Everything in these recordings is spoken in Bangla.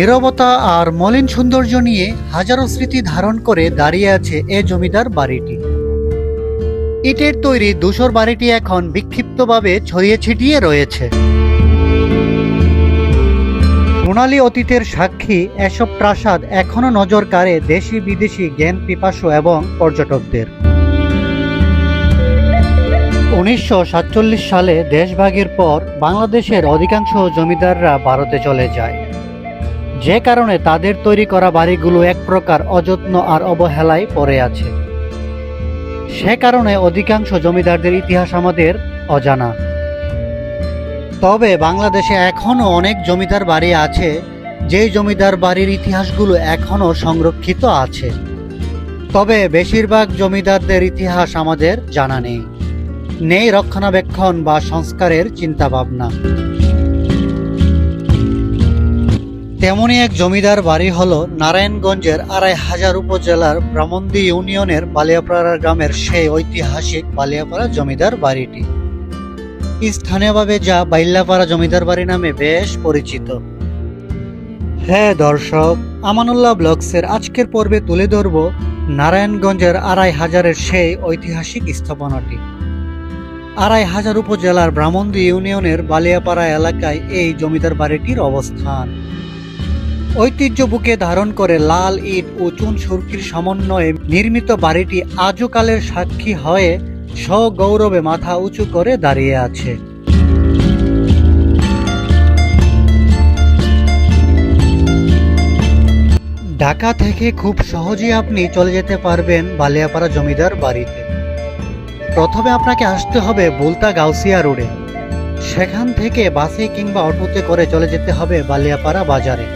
নীরবতা আর মলিন সৌন্দর্য নিয়ে হাজারো স্মৃতি ধারণ করে দাঁড়িয়ে আছে এ জমিদার বাড়িটি। ইটের তৈরি ধূসর বাড়িটি এখন বিক্ষিপ্তভাবে ছড়িয়ে ছিটিয়ে রয়েছে। সোনালী অতীতের সাক্ষী এসব প্রাসাদ এখনও নজর কাড়ে দেশি বিদেশি জ্ঞান পিপাসু এবং পর্যটকদের। উনিশশো সাতচল্লিশ সালে দেশভাগের পর বাংলাদেশের অধিকাংশ জমিদাররা ভারতে চলে যায়। যে কারণে তাদের তৈরি করা বাড়িগুলো এক প্রকার অযত্ন আর অবহেলায় পড়ে আছে। সে কারণে অধিকাংশ জমিদারদের ইতিহাস আমাদের অজানা। তবে বাংলাদেশে এখনও অনেক জমিদার বাড়ি আছে, যেই জমিদার বাড়ির ইতিহাসগুলো এখনও সংরক্ষিত আছে। তবে বেশিরভাগ জমিদারদের ইতিহাস আমাদের জানা নেই। নেই রক্ষণাবেক্ষণ বা সংস্কারের চিন্তাভাবনা। তেমনই এক জমিদার বাড়ি হল নারায়ণগঞ্জের আড়াই হাজার উপজেলার ব্রাহ্মণদী ইউনিয়নের বালিয়াপাড়া গ্রামের সেই ঐতিহাসিক বালিয়াপাড়া জমিদার বাড়িটি। স্থানীয়ভাবে যা বাইল্লাপাড়া জমিদার বাড়ি নামে বেশ পরিচিত। হ্যাঁ দর্শক, আমানুল্লাহ ব্লগসের আজকের পর্বে তুলে ধরব নারায়ণগঞ্জের আড়াই হাজারের সেই ঐতিহাসিক স্থাপনাটি। আড়াই হাজার উপজেলার ব্রাহ্মণদী ইউনিয়নের বালিয়াপাড়া এলাকায় এই জমিদার বাড়িটির অবস্থান। ঐতিহ্য বুকে ধারণ করে লাল ইট ও চুন সুরকির সমন্বয়ে নির্মিত বাড়িটি আজও কালের সাক্ষী হয়ে সগৌরবে মাথা উঁচু করে দাঁড়িয়ে আছে। ঢাকা থেকে খুব সহজেই আপনি চলে যেতে পারবেন বালিয়াপাড়া জমিদার বাড়িতে। প্রথমে আপনাকে আসতে হবে বুলতা গাউসিয়া রোডে। সেখান থেকে বাসে কিংবা অটোতে করে চলে যেতে হবে বালিয়াপাড়া বাজারে।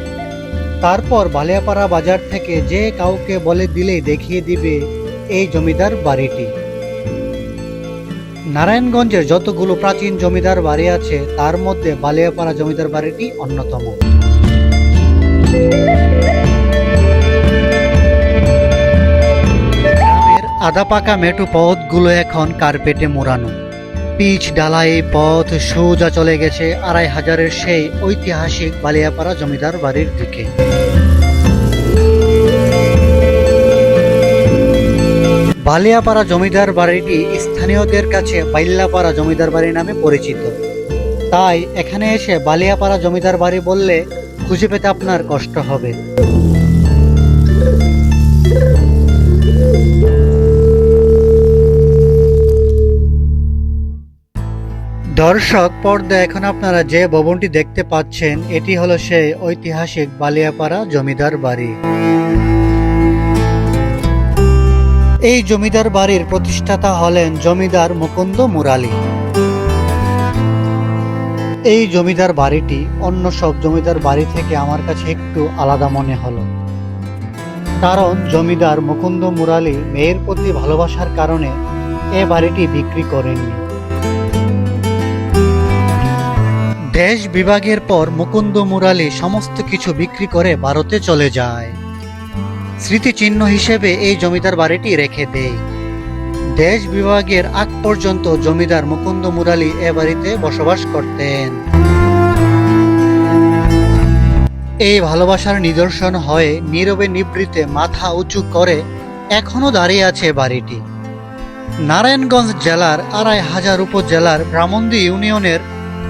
তারপর বালিয়াপাড়া বাজার থেকে যে কাউকে বলে দিলেই দেখিয়ে দিবে এই জমিদার বাড়িটি। নারায়ণগঞ্জের যতগুলো প্রাচীন জমিদার বাড়ি আছে, তার মধ্যে বালিয়াপাড়া জমিদার বাড়িটি অন্যতম। গ্রামের আধা পাকা মেটু পথগুলো এখন কার্পেটে মোড়ানো। পিচ ডালাই পথ সোজা চলে গেছে আড়াই হাজারের সেই ঐতিহাসিক বালিয়াপাড়া জমিদার বাড়ির দিকে। বালিয়াপাড়া জমিদার বাড়িটি স্থানীয়দের কাছে বাইল্লাপাড়া জমিদার বাড়ি নামে পরিচিত। তাই এখানে এসে বালিয়াপাড়া জমিদার বাড়ি বললে খুঁজে পেতে আপনার কষ্ট হবে। দর্শক পর্দা এখন আপনারা যে ভবনটি দেখতে পাচ্ছেন, এটি হলো সেই ঐতিহাসিক বালিয়াপাড়া জমিদার বাড়ি। এই জমিদার বাড়ির প্রতিষ্ঠাতা হলেন জমিদার মুকুন্দ মুরালি। এই জমিদার বাড়িটি অন্য সব জমিদার বাড়ি থেকে আমার কাছে একটু আলাদা মনে হলো। কারণ জমিদার মুকুন্দ মুরালি মেয়ের প্রতি ভালোবাসার কারণে এ বাড়িটি বিক্রি করেননি। দেশ বিভাগের পর মুকুন্দ মুরালি সমস্ত কিছু বিক্রি করে ভারতে চলে যায়। স্মৃতিচিহ্ন হিসেবে এই জমিদার বাড়িটি রেখে দেয় দেশ বিভাগের আগ পর্যন্ত জমিদার মুকুন্দ মুরালি এ বাড়িতে বসবাস করতেন। এই ভালোবাসার নিদর্শন হয়ে নীরবে নিবৃতে মাথা উঁচু করে এখনও দাঁড়িয়ে আছে বাড়িটি। নারায়ণগঞ্জ জেলার আড়াই হাজার উপজেলার ব্রাহ্মণদী ইউনিয়নের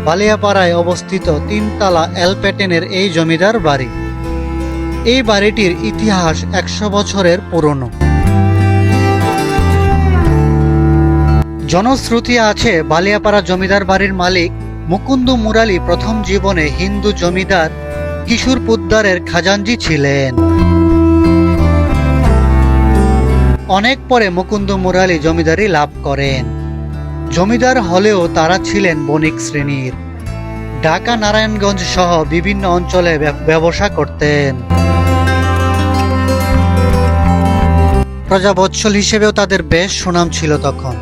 বালিয়াপাড়ায় অবস্থিত তিনতলা এলপেটেনের এই জমিদার বাড়ি। এই বাড়িটির ইতিহাস একশো বছরের পুরনো। জনশ্রুতি আছে বালিয়াপাড়া জমিদার বাড়ির মালিক মুকুন্দ মুরালি প্রথম জীবনে হিন্দু জমিদার কিশোর পুদ্দারের খাজানজি ছিলেন। অনেক পরে মুকুন্দ মুরালি জমিদারি লাভ করেন। জমিদার হলেও তারা ছিলেন বণিক শ্রেণির। ঢাকা নারায়ণগঞ্জ সহ বিভিন্ন অঞ্চলে ব্যবসা করতেন। প্রজাবৎসল হিসেবেও তাদের বেশ সুনাম ছিল তখন।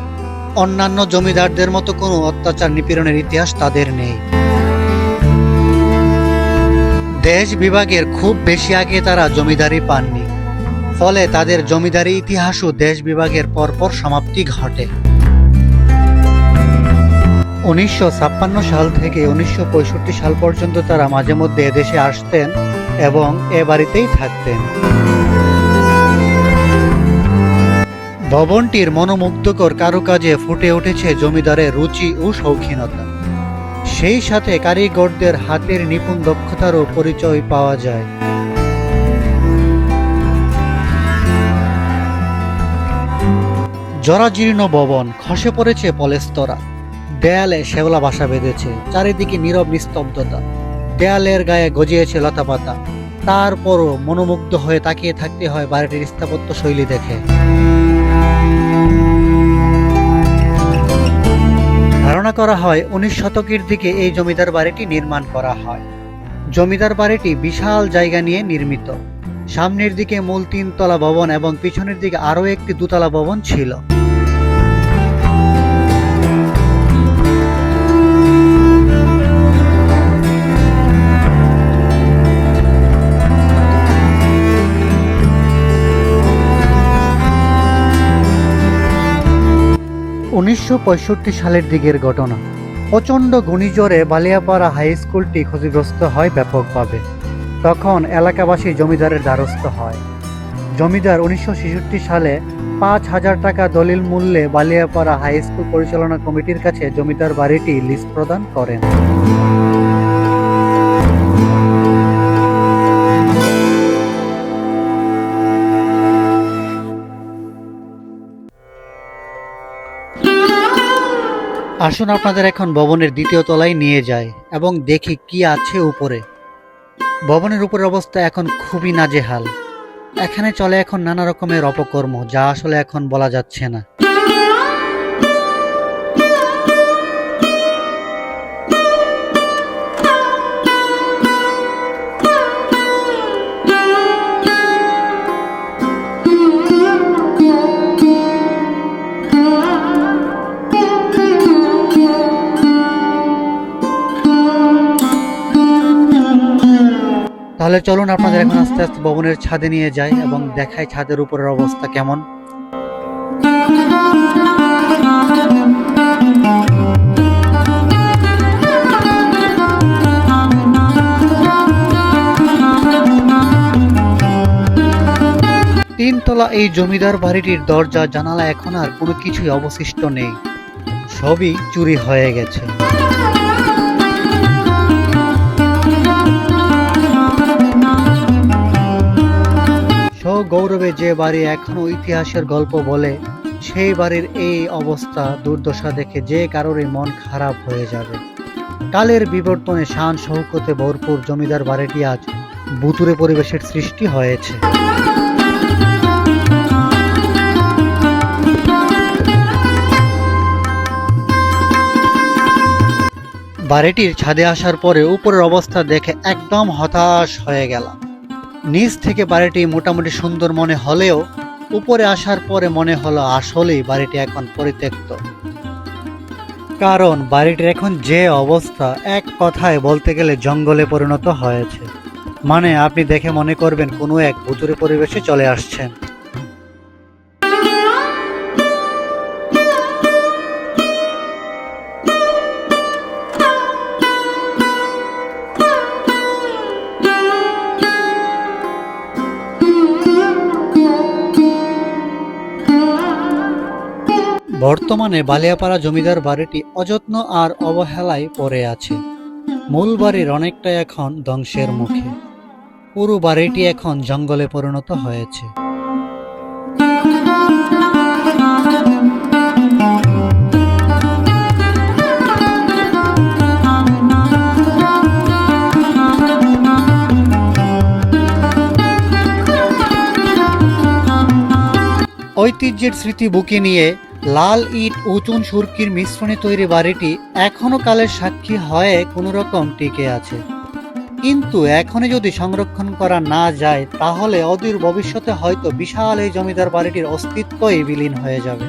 অন্যান্য জমিদারদের মতো কোনো অত্যাচার নিপীড়নের ইতিহাস তাদের নেই। দেশ বিভাগের খুব বেশি আগে তারা জমিদারি পাননি। ফলে তাদের জমিদারি ইতিহাসও দেশ বিভাগের পরপর সমাপ্তি ঘটে। উনিশশো ছাপ্পান্ন সাল থেকে উনিশশো পঁয়ষট্টি সাল পর্যন্ত তারা মাঝে মধ্যে এদেশে আসতেন এবং এ বাড়িতেই থাকতেন। ভবনটির মনোমুগ্ধকর কারুকাজে ফুটে উঠেছে জমিদারের রুচি ও শৌখিনতা। সেই সাথে কারিগরদের হাতের নিপুণ দক্ষতারও পরিচয় পাওয়া যায়। জরাজীর্ণ ভবন, খসে পড়েছে পলেস্তরা। দেয়ালে শেওলা বাসা বেঁধেছে, চারিদিকে নীরব নিস্তব্ধতা। দেয়ালের গায়ে গজিয়েছে লতাপাতা তারপরও মনোমুগ্ধ হয়ে তাকিয়ে থাকতে হয় বাড়িটির স্থাপত্য শৈলী দেখে। ধারণা করা হয় উনিশ শতকের দিকে এই জমিদার বাড়িটি নির্মাণ করা হয়। জমিদার বাড়িটি বিশাল জায়গা নিয়ে নির্মিত। সামনের দিকে মূল তিনতলা ভবন এবং পিছনের দিকে আরও একটি দুতলা ভবন ছিল। উনিশশো পঁয়ষট্টি সালের দিকের ঘটনা। প্রচণ্ড ঘূর্ণিঝড়ে বালিয়াপাড়া হাই স্কুলটি ক্ষতিগ্রস্ত হয় ব্যাপকভাবে। তখন এলাকাবাসী জমিদারের দ্বারস্থ হয়। জমিদার উনিশশো সালে পাঁচ হাজার টাকা দলিল মূল্যে বালিয়াপাড়া হাই স্কুল পরিচালনা কমিটির কাছে জমিদার বাড়িটি লিস্ট প্রদান করেন। আসুন আপনাদের এখন ভবনের দ্বিতীয় তলায় নিয়ে যায় এবং দেখি কি আছে উপরে। ভবনের উপরের অবস্থা এখন খুবই নাজেহাল। এখানে চলে এখন নানা রকমের অপকর্ম, যা আসলে এখন বলা যাচ্ছে না। তাহলে চলুন আপনাদের এখন আস্তে আস্তে ভবনের ছাদে নিয়ে যাই এবং দেখাই ছাদের উপরের অবস্থা কেমন। তিনতলা এই জমিদার বাড়িটির দরজা জানালা এখন আর কোনো কিছুই অবশিষ্ট নেই। সবই চুরি হয়ে গেছে। গৌরবে যে বাড়ি এখনও ইতিহাসের গল্প বলে, সেই বাড়ির এই অবস্থা দুর্দশা দেখে যে কারোরই মন খারাপ হয়ে যাবে। কালের বিবর্তনে শান শৌকতে ভরপুর জমিদার বাড়িটি আজ বুতুরে পরিবেশের সৃষ্টি হয়েছে। বাড়িটির ছাদে আসার পরে উপরের অবস্থা দেখে একদম হতাশ হয়ে গেলাম। নিচ থেকে বাড়িটি মোটামুটি সুন্দর মনে হলেও উপরে আসার পরে মনে হলো আসলেই বাড়িটি এখন পরিত্যক্ত। কারণ বাড়িটির এখন যে অবস্থা, এক কথায় বলতে গেলে জঙ্গলে পরিণত হয়েছে। মানে আপনি দেখে মনে করবেন কোনো এক ভুতুরে পরিবেশে চলে আসছেন। বর্তমানে বালিয়াপাড়া জমিদার বাড়িটি অযত্ন আর অবহেলায় পড়ে আছে। মূল বাড়ির অনেকটা এখন ধ্বংসের মুখে। পুরো বাড়িটি এখন জঙ্গলে পরিণত হয়েছে। ঐতিহ্যের স্মৃতি বুকে নিয়ে লাল ইট ও চুন সুরকির মিশ্রণে তৈরি বাড়িটি এখনও কালের সাক্ষী হয়ে কোনো রকম টিকে আছে। কিন্তু এখনই যদি সংরক্ষণ করা না যায়, তাহলে অদূর ভবিষ্যতে হয়তো বিশাল এই জমিদার বাড়িটির অস্তিত্বই বিলীন হয়ে যাবে।